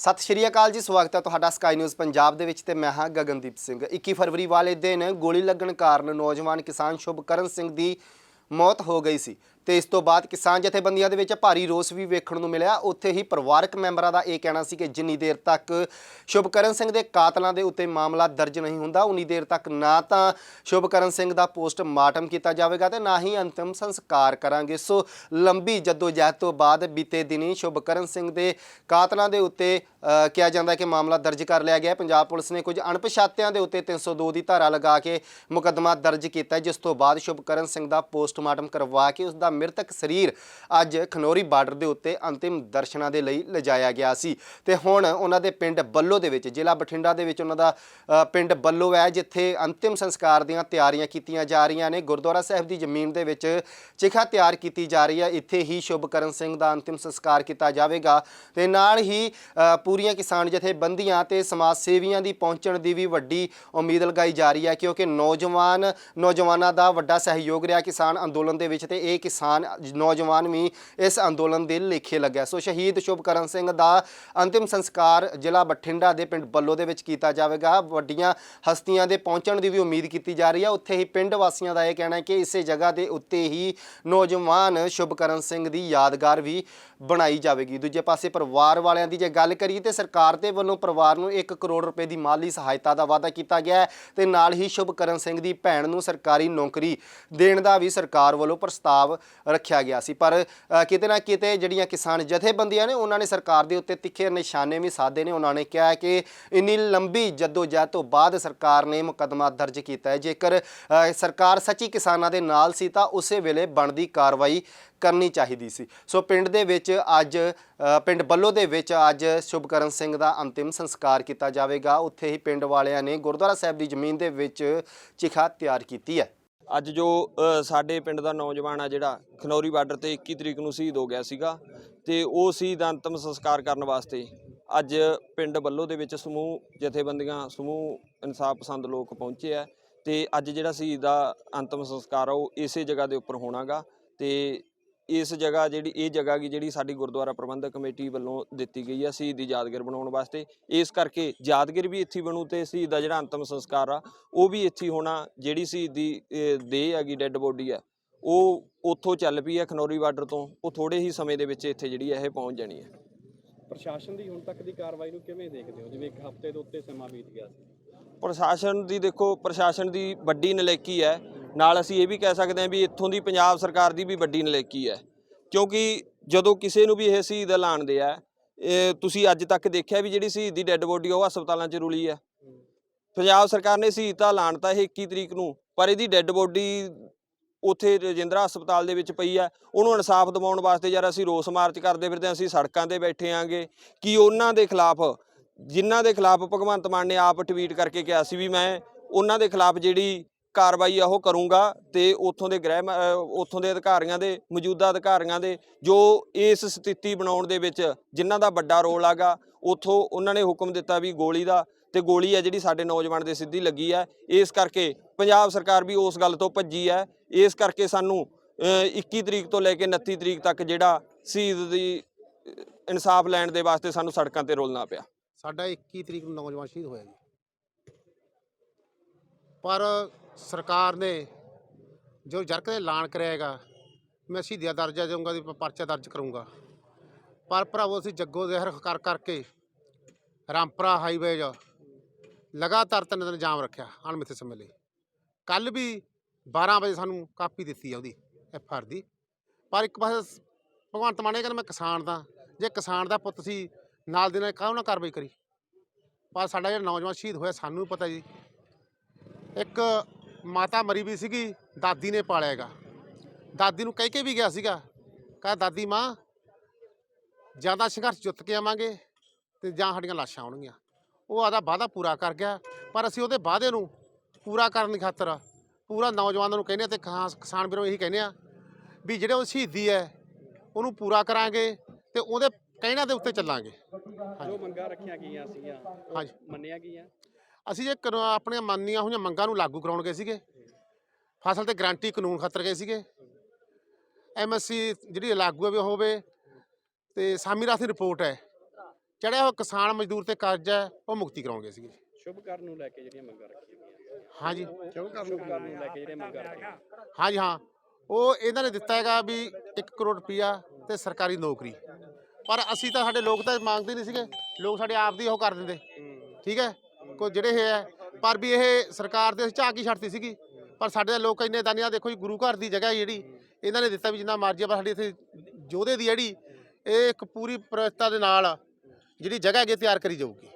ਸਤਿ ਸ਼੍ਰੀ ਅਕਾਲ ਜੀ, ਸਵਾਗਤ ਹੈ ਤੁਹਾਡਾ ਸਕਾਈ ਨਿਊਜ਼ ਪੰਜਾਬ ਦੇ ਵਿੱਚ ਤੇ ਮੈਂ ਹਾਂ ਗਗਨਦੀਪ ਸਿੰਘ। 21 ਫਰਵਰੀ ਵਾਲੇ ਦਿਨ ਗੋਲੀ ਲੱਗਣ ਕਾਰਨ ਨੌਜਵਾਨ ਕਿਸਾਨ ਸ਼ੁਭਕਰਨ ਸਿੰਘ ਦੀ ਮੌਤ ਹੋ ਗਈ ਸੀ। ਤੇ ਇਸ ਤੋਂ ਬਾਅਦ ਕਿਸਾਨ ਜਥੇਬੰਦੀਆਂ ਦੇ ਵਿੱਚ ਭਾਰੀ ਰੋਸ ਵੀ ਵੇਖਣ ਨੂੰ ਮਿਲਿਆ। ਉੱਥੇ ਹੀ ਪਰਿਵਾਰਕ ਮੈਂਬਰਾਂ ਦਾ ਇਹ ਕਹਿਣਾ ਸੀ ਕਿ ਜਿੰਨੀ ਦੇਰ ਤੱਕ ਸ਼ੁਭਕਰਨ ਸਿੰਘ ਦੇ ਕਾਤਲਾਂ ਦੇ ਉੱਤੇ ਮਾਮਲਾ ਦਰਜ ਨਹੀਂ ਹੁੰਦਾ, ਉਨੀ ਦੇਰ ਤੱਕ ਨਾ ਤਾਂ ਸ਼ੁਭਕਰਨ ਸਿੰਘ ਦਾ ਪੋਸਟਮਾਰਟਮ ਕੀਤਾ ਜਾਵੇਗਾ ਤੇ ਨਾ ਹੀ ਅੰਤਿਮ ਸੰਸਕਾਰ ਕਰਾਂਗੇ। ਸੋ ਲੰਬੀ ਜਦੋਜਹਿਦ ਤੋਂ ਬਾਅਦ ਬੀਤੇ ਦਿਨੀ ਸ਼ੁਭਕਰਨ ਸਿੰਘ ਦੇ ਕਾਤਲਾਂ ਦੇ ਉੱਤੇ ਕਿਹਾ ਜਾਂਦਾ ਕਿ ਮਾਮਲਾ ਦਰਜ ਕਰ ਲਿਆ ਗਿਆ। ਪੰਜਾਬ ਪੁਲਿਸ ਨੇ ਕੁਝ ਅਣਪਛਾਤਿਆਂ ਦੇ ਉੱਤੇ 302 ਦੀ ਧਾਰਾ ਲਗਾ ਕੇ ਮੁਕੱਦਮਾ ਦਰਜ ਕੀਤਾ, ਜਿਸ ਤੋਂ ਬਾਅਦ ਸ਼ੁਭਕਰਨ ਸਿੰਘ ਦਾ ਪੋਸਟਮਾਰਟਮ ਕਰਵਾ ਕੇ ਉਸ ਦਾ ਮ੍ਰਿਤਕ ਸਰੀਰ ਅੱਜ ਖਨੌਰੀ ਬਾਰਡਰ ਦੇ ਉੱਤੇ ਅੰਤਿਮ ਦਰਸ਼ਨਾਂ ਦੇ ਲਈ ਲਿਜਾਇਆ ਗਿਆ ਸੀ। ਤੇ ਹੁਣ ਉਹਨਾਂ ਦੇ ਪਿੰਡ ਬੱਲੋ ਦੇ ਵਿੱਚ, ਜ਼ਿਲ੍ਹਾ ਬਠਿੰਡਾ ਦੇ ਵਿੱਚ ਉਹਨਾਂ ਦਾ ਪਿੰਡ ਬੱਲੋ ਹੈ, ਜਿੱਥੇ ਅੰਤਿਮ ਸੰਸਕਾਰ ਦੀਆਂ ਤਿਆਰੀਆਂ ਕੀਤੀਆਂ ਜਾ ਰਹੀਆਂ ਨੇ। ਗੁਰਦੁਆਰਾ ਸਾਹਿਬ ਦੀ ਜ਼ਮੀਨ ਦੇ ਵਿੱਚ ਚਿਖਾ ਤਿਆਰ ਕੀਤੀ ਜਾ ਰਹੀ ਹੈ। ਇੱਥੇ ਹੀ ਸ਼ੁਭਕਰਨ ਸਿੰਘ ਦਾ ਅੰਤਿਮ ਸੰਸਕਾਰ ਕੀਤਾ ਜਾਵੇਗਾ। ਤੇ ਨਾਲ ਹੀ ਪੂਰੀਆਂ ਕਿਸਾਨ ਜਥੇਬੰਦੀਆਂ ਤੇ ਸਮਾਜ ਸੇਵੀਆਂ ਦੀ ਪਹੁੰਚਣ ਦੀ ਵੀ ਵੱਡੀ ਉਮੀਦ ਲਗਾਈ ਜਾ ਰਹੀ ਹੈ, ਕਿਉਂਕਿ ਨੌਜਵਾਨ, ਨੌਜਵਾਨਾਂ ਦਾ ਵੱਡਾ ਸਹਿਯੋਗ ਰਿਹਾ ਕਿਸਾਨ ਅੰਦੋਲਨ ਦੇ ਵਿੱਚ ਤੇ ਇਹ ਕਿਸਾਨ ਨੌਜਵਾਨ ਵੀ ਇਸ ਅੰਦੋਲਨ ਦੇ ਲੇਖੇ ਲੱਗਿਆ। ਸੋ ਸ਼ਹੀਦ ਸ਼ੁਭਕਰਨ ਸਿੰਘ ਦਾ ਅੰਤਿਮ ਸੰਸਕਾਰ ਜ਼ਿਲ੍ਹਾ ਬਠਿੰਡਾ ਦੇ ਪਿੰਡ ਬੱਲੋ ਦੇ ਵਿੱਚ ਕੀਤਾ ਜਾਵੇਗਾ। ਵੱਡੀਆਂ ਹਸਤੀਆਂ ਦੇ ਪਹੁੰਚਣ ਦੀ ਵੀ ਉਮੀਦ ਕੀਤੀ ਜਾ ਰਹੀ ਹੈ। ਉੱਥੇ ਹੀ ਪਿੰਡ ਵਾਸੀਆਂ ਦਾ ਇਹ ਕਹਿਣਾ ਹੈ ਕਿ ਇਸੇ ਜਗ੍ਹਾ ਦੇ ਉੱਤੇ ਹੀ ਨੌਜਵਾਨ ਸ਼ੁਭਕਰਨ ਸਿੰਘ ਦੀ ਯਾਦਗਾਰ ਵੀ ਬਣਾਈ ਜਾਵੇਗੀ। ਦੂਜੇ ਪਾਸੇ ਪਰਿਵਾਰ ਵਾਲਿਆਂ ਦੀ ਜੇ ਗੱਲ ਕਰੀਏ ਤੇ ਸਰਕਾਰ ਦੇ ਵੱਲੋਂ ਪਰਿਵਾਰ ਨੂੰ 1 ਕਰੋੜ ਰੁਪਏ ਦੀ ਮਾਲੀ ਸਹਾਇਤਾ ਦਾ ਵਾਅਦਾ ਕੀਤਾ ਗਿਆ ਹੈ ਤੇ ਨਾਲ ਹੀ ਸ਼ੁਭਕਰਨ ਸਿੰਘ ਦੀ ਭੈਣ ਨੂੰ ਸਰਕਾਰੀ ਨੌਕਰੀ ਦੇਣ ਦਾ ਵੀ ਸਰਕਾਰ ਵੱਲੋਂ ਪ੍ਰਸਤਾਵ ਰੱਖਿਆ ਗਿਆ ਸੀ। ਪਰ ਕਿਤੇ ਨਾ ਕਿਤੇ ਜਿਹੜੀਆਂ ਕਿਸਾਨ ਜਥੇਬੰਦੀਆਂ ਨੇ, ਉਹਨਾਂ ਨੇ ਸਰਕਾਰ ਦੇ ਉੱਤੇ ਤਿੱਖੇ ਨਿਸ਼ਾਨੇ ਵੀ ਸਾਧੇ ਨੇ। ਉਹਨਾਂ ਨੇ ਕਿਹਾ ਕਿ ਇੰਨੀ ਲੰਬੀ ਜਦੋਜਹਿਦ ਤੋਂ ਬਾਅਦ ਸਰਕਾਰ ਨੇ ਮੁਕੱਦਮਾ ਦਰਜ ਕੀਤਾ ਹੈ। ਜੇਕਰ ਸਰਕਾਰ ਸੱਚੀ ਕਿਸਾਨਾਂ ਦੇ ਨਾਲ ਸੀ, ਤਾਂ ਉਸੇ ਵੇਲੇ ਬਣਦੀ ਕਾਰਵਾਈ ਕਰਨੀ ਚਾਹੀਦੀ ਸੀ। ਸੋ ਪਿੰਡ ਦੇ ਵਿੱਚ ਅੱਜ ਪਿੰਡ ਬੱਲੋ ਦੇ ਵਿੱਚ ਅੱਜ ਸ਼ੁਭਕਰਨ ਸਿੰਘ ਦਾ ਅੰਤਿਮ ਸੰਸਕਾਰ ਕੀਤਾ ਜਾਵੇਗਾ। ਉੱਥੇ ਹੀ ਪਿੰਡ ਵਾਲਿਆਂ ਨੇ ਗੁਰਦੁਆਰਾ ਸਾਹਿਬ ਦੀ ਜ਼ਮੀਨ ਦੇ ਵਿੱਚ ਚਿਖਾ ਤਿਆਰ ਕੀਤੀ ਹੈ। ਅੱਜ ਜੋ ਸਾਡੇ ਪਿੰਡ ਦਾ ਨੌਜਵਾਨ ਆ ਜਿਹੜਾ, ਖਨੌਰੀ ਬਾਰਡਰ ਤੇ 21 ਤਰੀਕ ਨੂੰ ਸ਼ਹੀਦ ਹੋ ਗਿਆ ਸੀਗਾ ਤੇ ਉਹ ਸ਼ਹੀਦ ਅੰਤਮ ਸੰਸਕਾਰ ਕਰਨ ਵਾਸਤੇ ਅੱਜ ਪਿੰਡ ਬੱਲੋ ਦੇ ਵਿੱਚ ਸਮੂਹ ਜਥੇਬੰਦੀਆਂ, ਸਮੂਹ ਇਨਸਾਫ ਪਸੰਦ ਲੋਕ ਪਹੁੰਚੇ ਆ ਤੇ ਅੱਜ ਜਿਹੜਾ ਸ਼ਹੀਦ ਦਾ ਅੰਤਮ ਸੰਸਕਾਰ ਆ ਉਹ ਇਸੇ ਜਗ੍ਹਾ ਦੇ ਉੱਪਰ ਹੋਣਾਗਾ ਤੇ ਇਸ ਜਗ੍ਹਾ ਜਿਹੜੀ ਇਹ ਜਗ੍ਹਾ ਗੀ ਜਿਹੜੀ ਸਾਡੀ ਗੁਰਦੁਆਰਾ ਪ੍ਰਬੰਧਕ ਕਮੇਟੀ ਵੱਲੋਂ ਦਿੱਤੀ ਗਈ ਆ ਸ਼ਹੀਦ ਦੀ ਯਾਦਗਾਰ ਬਣਾਉਣ ਵਾਸਤੇ। ਇਸ ਕਰਕੇ ਯਾਦਗਾਰ ਵੀ ਇੱਥੇ ਹੀ ਬਣੂ ਤੇ ਸ਼ਹੀਦ ਦਾ ਜਿਹੜਾ ਅੰਤਮ ਸੰਸਕਾਰ ਆ ਉਹ ਵੀ ਇੱਥੇ ਹੀ ਹੋਣਾ ਜਿਹੜੀ ਸ਼ਹੀਦ ਦੀ ਦੇਹ ਹੈਗੀ ਡੈੱਡ ਬੋਡੀ ਆ ਉਹ ਉੱਥੋਂ ਚੱਲ ਪਈ ਹੈ ਖਨੌਰੀ ਬਾਰਡਰ ਤੋਂ ਉਹ ਥੋੜੇ ਹੀ ਸਮੇਂ ਦੇ ਵਿੱਚ ਇੱਥੇ ਜਿਹੜੀ ਹੈ ਇਹ ਪਹੁੰਚ ਜਾਣੀ ਹੈ ਪ੍ਰਸ਼ਾਸਨ ਦੀ ਹੁਣ ਤੱਕ ਦੀ ਕਾਰਵਾਈ ਨੂੰ ਕਿਵੇਂ ਦੇਖਦੇ ਹੋ? ਜਿਵੇਂ ਇੱਕ ਹਫ਼ਤੇ ਦੇ ਉੱਤੇ ਸਮਾਂ ਬੀਤ ਗਿਆ ਸੀ। ਪ੍ਰਸ਼ਾਸਨ ਦੀ ਦੇਖੋ ਪ੍ਰਸ਼ਾਸਨ ਦੀ ਵੱਡੀ ਨਲੇਕੀ ਹੈ ਨਾਲ ਅਸੀਂ ਇਹ ਵੀ ਕਹਿ ਸਕਦੇ ਹਾਂ ਵੀ ਇੱਥੋਂ ਦੀ ਪੰਜਾਬ ਸਰਕਾਰ ਦੀ ਵੀ ਵੱਡੀ ਨਲੇਕੀ ਹੈ। ਕਿਉਂਕਿ ਜਦੋਂ ਕਿਸੇ ਨੂੰ ਵੀ ਇਹ ਸ਼ਹੀਦ ਐਲਾਨਦੇ ਆ ਇਹ ਤੁਸੀਂ ਅੱਜ ਤੱਕ ਦੇਖਿਆ ਵੀ ਜਿਹੜੀ ਸ਼ਹੀਦ ਦੀ ਡੈੱਡ ਬੋਡੀ ਉਹ ਹਸਪਤਾਲਾਂ 'ਚ ਰੁਲੀ ਹੈ ਪੰਜਾਬ ਸਰਕਾਰ ਨੇ ਸ਼ਹੀਦ ਤਾਂ ਐਲਾਨਤਾ ਇਹ 21 ਤਰੀਕ ਨੂੰ ਪਰ ਇਹਦੀ ਡੈੱਡ ਬੋਡੀ ਉੱਥੇ ਰਜਿੰਦਰਾ ਹਸਪਤਾਲ ਦੇ ਵਿੱਚ ਪਈ ਆ। ਉਹਨੂੰ ਇਨਸਾਫ ਦਿਵਾਉਣ ਵਾਸਤੇ ਯਾਰ ਅਸੀਂ ਰੋਸ ਮਾਰਚ ਕਰਦੇ ਫਿਰਦੇ ਹਾਂ, ਅਸੀਂ ਸੜਕਾਂ ਤੇ ਬੈਠੇ ਆਂਗੇ ਕਿ ਉਹਨਾਂ ਦੇ ਖਿਲਾਫ ਜਿਨ੍ਹਾਂ ਦੇ ਖਿਲਾਫ ਭਗਵੰਤ ਮਾਨ ਨੇ ਆਪ ਟਵੀਟ ਕਰਕੇ ਕਿਹਾ ਸੀ ਵੀ ਮੈਂ ਉਹਨਾਂ ਦੇ ਖਿਲਾਫ ਜਿਹੜੀ ਕਾਰਵਾਈ ਆ ਉਹ ਕਰੂੰਗਾ ਤੇ ਉੱਥੋਂ ਦੇ ਗ੍ਰਹਿ ਮ- ਉੱਥੋਂ ਦੇ ਅਧਿਕਾਰੀਆਂ ਦੇ ਮੌਜੂਦਾ ਅਧਿਕਾਰੀਆਂ ਦੇ ਜੋ ਇਸ ਸਥਿਤੀ ਬਣਾਉਣ ਦੇ ਵਿੱਚ ਜਿਨ੍ਹਾਂ ਦਾ ਵੱਡਾ ਰੋਲ ਆਗਾ ਉੱਥੋਂ ਉਹਨਾਂ ਨੇ ਹੁਕਮ ਦਿੱਤਾ ਵੀ ਗੋਲੀ ਦਾ ਤੇ ਗੋਲੀ ਆ ਜਿਹੜੀ ਸਾਡੇ ਨੌਜਵਾਨ ਦੇ ਸਿੱਧੀ ਲੱਗੀ ਹੈ ਇਸ ਕਰਕੇ ਪੰਜਾਬ ਸਰਕਾਰ ਵੀ ਉਸ ਗੱਲ ਤੋਂ ਭੱਜੀ ਹੈ ਇਸ ਕਰਕੇ ਸਾਨੂੰ ਅਹ, 21 ਤਰੀਕ ਤੋਂ ਲੈ ਕੇ 29 ਤਰੀਕ ਤੱਕ ਜਿਹੜਾ ਸ਼ਹੀਦ ਦੀ ਇਨਸਾਫ ਲੈਣ ਦੇ ਵਾਸਤੇ ਸਾਨੂੰ ਸੜਕਾਂ ਤੇ ਰੋਲਣਾ ਪਿਆ। ਸਾਡਾ 21 ਤਰੀਕ ਨੂੰ ਨੌਜਵਾਨ ਸ਼ਹੀਦ ਹੋਇਆ ਜੀ। ਪਰ ਸਰਕਾਰ ਨੇ ਜੋ ਜਰਕ ਦੇ ਐਲਾਨ ਕਰਿਆ ਹੈਗਾ, ਮੈਂ ਸ਼ਹੀਦੀਆਂ ਦਰਜਾ ਦੇਵਾਂਗਾ ਦੀ ਪਰਚਾ ਦਰਜ ਕਰੂੰਗਾ। ਪਰ ਭਰਾਵੋ, ਅਸੀਂ ਜੱਗੋ ਜ਼ਹਿਰ ਕਰ ਕਰਕੇ ਰਾਮਪਰਾ ਹਾਈਵੇ 'ਚ ਲਗਾਤਾਰ ਤਿੰਨ ਦਿਨ ਜਾਮ ਰੱਖਿਆ ਅਣਮਿੱਥੇ ਸਮੇਂ ਲਈ। ਕੱਲ ਵੀ 12 ਵਜੇ ਸਾਨੂੰ ਕਾਪੀ ਦਿੱਤੀ ਆ ਉਹਦੀ, ਐਫ ਆਰ ਦੀ। ਪਰ ਇੱਕ ਪਾਸੇ ਭਗਵੰਤ ਮਾਨ ਇਹ ਕਹਿੰਦਾ, ਮੈਂ ਕਿਸਾਨ ਦਾ, ਜੇ ਕਿਸਾਨ ਦਾ ਪੁੱਤ ਸੀ, ਨਾਲ ਦੇ ਨਾਲ ਕਾਹਨੂੰ ਨਾ ਕਾਰਵਾਈ ਕਰੀ? ਪਰ ਸਾਡਾ ਜਿਹੜਾ ਨੌਜਵਾਨ ਸ਼ਹੀਦ ਹੋਇਆ, ਸਾਨੂੰ ਵੀ ਪਤਾ ਜੀ ਇੱਕ ਮਾਤਾ ਮਰੀ ਵੀ ਸੀਗੀ ਦਾਦੀ ਨੇ ਪਾਲਿਆ ਹੈਗਾ। ਦਾਦੀ ਨੂੰ ਕਹਿ ਕੇ ਵੀ ਗਿਆ ਸੀਗਾ ਕਹਾ ਦਾਦੀ ਮਾਂ ਜਾਂ ਤਾਂ ਸੰਘਰਸ਼ ਜਿੱਤ ਕੇ ਆਵਾਂਗੇ ਤੇ ਜਾਂ ਸਾਡੀਆਂ ਲਾਸ਼ਾਂ ਆਉਣਗੀਆਂ। ਉਹ ਆਦਾ ਵਾਅਦਾ ਪੂਰਾ ਕਰ ਗਿਆ ਪਰ ਅਸੀਂ ਉਹਦੇ ਵਾਅਦੇ ਨੂੰ ਪੂਰਾ ਕਰਨ ਦੀ ਖਾਤਰ ਪੂਰਾ ਨੌਜਵਾਨਾਂ ਨੂੰ ਕਹਿੰਦੇ ਤੇ ਖਾਸ ਕਿਸਾਨ ਵੀਰੋਂ ਇਹੀ ਕਹਿੰਦੇ ਆ ਵੀ ਜਿਹੜੇ ਉਹ ਸ਼ਹੀਦੀ ਹੈ ਉਹਨੂੰ ਪੂਰਾ ਕਰਾਂਗੇ ਤੇ ਉਹਦੇ ਕਹਿਣਾ ਦੇ ਉੱਤੇ ਚੱਲਾਂਗੇ। ਜੋ ਮੰਗਾਂ ਰੱਖੀਆਂ ਗਈਆਂ ਸੀਗੀਆਂ ਹਾਂਜੀ। ਮੰਨੀਆਂ ਗਈਆਂ? ਅਸੀਂ ਜੇ ਕਾਨੂੰ- ਆਪਣੀਆਂ ਮੰਨੀਆਂ ਹੋਈਆਂ ਮੰਗਾਂ ਨੂੰ ਲਾਗੂ ਕਰਾਉਣ ਗਏ ਸੀਗੇ। ਫਸਲ ਤੇ ਗਰੰਟੀ ਕਾਨੂੰਨ ਖਾਤਰ ਗਏ ਸੀਗੇ। ਐਮਐਸਸੀ ਜਿਹੜੀ ਲਾਗੂ ਹੈ ਵੀ ਹੋਵੇ ਤੇ ਸਾਮੀ ਰਾਤ ਦੀ ਰਿਪੋਰਟ ਹੈ। ਚੜਿਆ ਹੋਇਆ ਕਿਸਾਨ ਮਜ਼ਦੂਰ ਤੇ ਕਰਜ਼ਾ ਹੈ ਉਹ ਮੁਕਤੀ ਕਰਾਉਣਗੇ ਸੀਗੇ। ਸ਼ੁਭ ਕਰਨ ਨੂੰ ਲੈ ਕੇ ਜਿਹੜੀਆਂ ਮੰਗਾਂ ਰੱਖੀਆਂ ਗਈਆਂ। ਹਾਂਜੀ। ਸ਼ੁਭ ਕਰਨ ਨੂੰ ਲੈ ਕੇ ਜਿਹੜੀਆਂ ਮੰਗਾਂ ਰੱਖੀਆਂ ਹਾਂਜੀ ਹਾਂ। ਉਹ ਇਹਨਾਂ ਨੇ ਦਿੱਤਾ ਹੈਗਾ ਵੀ 1 ਕਰੋੜ ਰੁਪਈਆ ਤੇ ਸਰਕਾਰੀ ਨੌਕਰੀ। ਪਰ ਅਸੀਂ ਤਾਂ ਸਾਡੇ ਲੋਕ ਤਾਂ ਮੰਗਦੇ ਨਹੀਂ ਸੀਗੇ। ਲੋਕ ਸਾਡੇ ਆਪ ਦੀ ਉਹ ਕਰ ਦਿੰਦੇ। ਠੀਕ ਹੈ? ਕੋਈ ਜਿਹੜੇ ਇਹ ਹੈ ਪਰ ਵੀ ਇਹ ਸਰਕਾਰ ਦੇ ਝਾਕ ਹੀ ਛੱਡਤੀ ਸੀਗੀ। ਪਰ ਸਾਡੇ ਤਾਂ ਲੋਕ ਇੰਨੇ ਦਾਨੀਆਂ ਦੇਖੋ ਜੀ ਗੁਰੂ ਘਰ ਦੀ ਜਗ੍ਹਾ ਜਿਹੜੀ ਇਹਨਾਂ ਨੇ ਦਿੱਤਾ ਵੀ ਜਿੰਨਾ ਮਰਜ਼ੀ ਆ, ਪਰ ਸਾਡੀ ਇੱਥੇ ਯੋਧੇ ਦੀ ਜਿਹੜੀ ਇਹ ਇੱਕ ਪੂਰੀ ਪ੍ਰਵਿੱਤਾ ਦੇ ਨਾਲ ਜਿਹੜੀ ਜਗ੍ਹਾ ਹੈਗੀ ਤਿਆਰ ਕਰੀ ਜਾਊਗੀ।